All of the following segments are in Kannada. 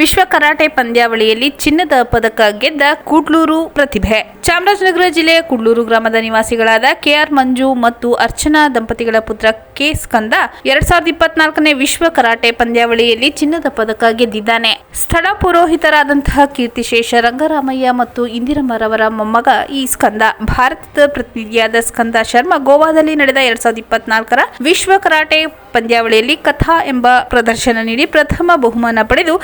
ವಿಶ್ವ ಕರಾಟೆ ಪಂದ್ಯಾವಳಿಯಲ್ಲಿ ಚಿನ್ನದ ಪದಕ ಗೆದ್ದ ಕುಡ್ಲೂರು ಪ್ರತಿಭೆ. ಚಾಮರಾಜನಗರ ಜಿಲ್ಲೆಯ ಕುಡ್ಲೂರು ಗ್ರಾಮದ ನಿವಾಸಿಗಳಾದ ಕೆಆರ್ ಮಂಜು ಮತ್ತು ಅರ್ಚನಾ ದಂಪತಿಗಳ ಪುತ್ರ ಕೆ ಸ್ಕಂದ ಎರಡ್ ಸಾವಿರದ ಇಪ್ಪತ್ನಾಲ್ಕನೇ ವಿಶ್ವ ಕರಾಟೆ ಪಂದ್ಯಾವಳಿಯಲ್ಲಿ ಚಿನ್ನದ ಪದಕ ಗೆದ್ದಿದ್ದಾನೆ. ಸ್ಥಳ ಪುರೋಹಿತರಾದಂತಹ ಕೀರ್ತಿಶೇಷ ರಂಗರಾಮಯ್ಯ ಮತ್ತು ಇಂದಿರಮ್ಮರವರ ಮೊಮ್ಮಗ ಈ ಸ್ಕಂದ. ಭಾರತದ ಪ್ರತಿನಿಧಿಯಾದ ಸ್ಕಂದ ಶರ್ಮಾ ಗೋವಾದಲ್ಲಿ ನಡೆದ ಎರಡ್ ಸಾವಿರದ ಇಪ್ಪತ್ನಾಲ್ಕರ ವಿಶ್ವ ಕರಾಟೆ ಪಂದ್ಯಾವಳಿಯಲ್ಲಿ ಕಥಾ ಎಂಬ ಪ್ರದರ್ಶನ ನೀಡಿ ಪ್ರಥಮ ಬಹುಮಾನ ಪಡೆದು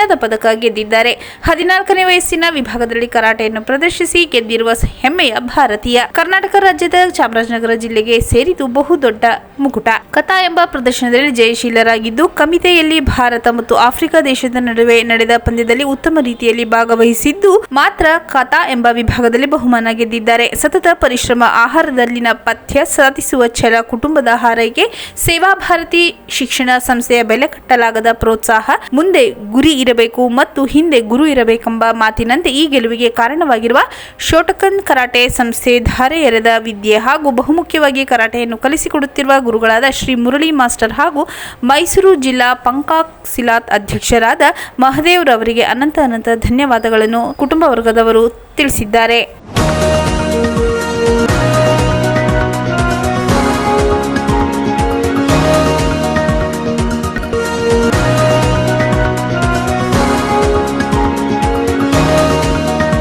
ಚಿನ್ನದ ಪದಕ ಗೆದ್ದಿದ್ದಾರೆ. ಹದಿನಾಲ್ಕನೇ ವಯಸ್ಸಿನ ವಿಭಾಗದಲ್ಲಿ ಕರಾಟೆಯನ್ನು ಪ್ರದರ್ಶಿಸಿ ಗೆದ್ದಿರುವ ಹೆಮ್ಮೆಯ ಭಾರತೀಯ. ಕರ್ನಾಟಕ ರಾಜ್ಯದ ಚಾಮರಾಜನಗರ ಜಿಲ್ಲೆಗೆ ಸೇರಿದು ಬಹುದೊಡ್ಡ ಮುಕುಟ. ಕಥಾ ಎಂಬ ಪ್ರದರ್ಶನದಲ್ಲಿ ಜಯಶೀಲರಾಗಿದ್ದು ಕಮಿತೆಯಲ್ಲಿ ಭಾರತ ಮತ್ತು ಆಫ್ರಿಕಾ ದೇಶದ ನಡುವೆ ನಡೆದ ಪಂದ್ಯದಲ್ಲಿ ಉತ್ತಮ ರೀತಿಯಲ್ಲಿ ಭಾಗವಹಿಸಿದ್ದು, ಮಾತ್ರ ಕಥಾ ಎಂಬ ವಿಭಾಗದಲ್ಲಿ ಬಹುಮಾನ ಗೆದ್ದಿದ್ದಾರೆ. ಸತತ ಪರಿಶ್ರಮ, ಆಹಾರದಲ್ಲಿನ ಪಥ್ಯ ಸಾಧಿಸುವ ಛಲ ಕುಟುಂಬದ ಹಾರೈಕೆ, ಸೇವಾ ಭಾರತಿ ಶಿಕ್ಷಣ ಸಂಸ್ಥೆಯ ಬೆಲೆ ಕಟ್ಟಲಾಗದ ಪ್ರೋತ್ಸಾಹ, ಮುಂದೆ ಗುರಿ ಇರಬೇಕು ಮತ್ತು ಹಿಂದೆ ಗುರು ಇರಬೇಕೆಂಬ ಮಾತಿನಂತೆ ಈ ಗೆಲುವಿಗೆ ಕಾರಣವಾಗಿರುವ ಶೋಟಕನ್ ಕರಾಟೆ ಸಂಸ್ಥೆ ಧಾರೆ ಎರೆದ ವಿದ್ಯೆ ಹಾಗೂ ಬಹುಮುಖ್ಯವಾಗಿ ಕರಾಟೆಯನ್ನು ಕಲಿಸಿಕೊಡುತ್ತಿರುವ ಗುರುಗಳಾದ ಶ್ರೀ ಮುರಳಿ ಮಾಸ್ಟರ್ ಹಾಗೂ ಮೈಸೂರು ಜಿಲ್ಲಾ ಪಂಕಾಕ್ ಸಿಲಾತ್ ಅಧ್ಯಕ್ಷರಾದ ಮಹದೇವ್ ರವರಿಗೆ ಅನಂತ ಅನಂತ ಧನ್ಯವಾದಗಳನ್ನು ಕುಟುಂಬ ವರ್ಗದವರು ತಿಳಿಸಿದ್ದಾರೆ.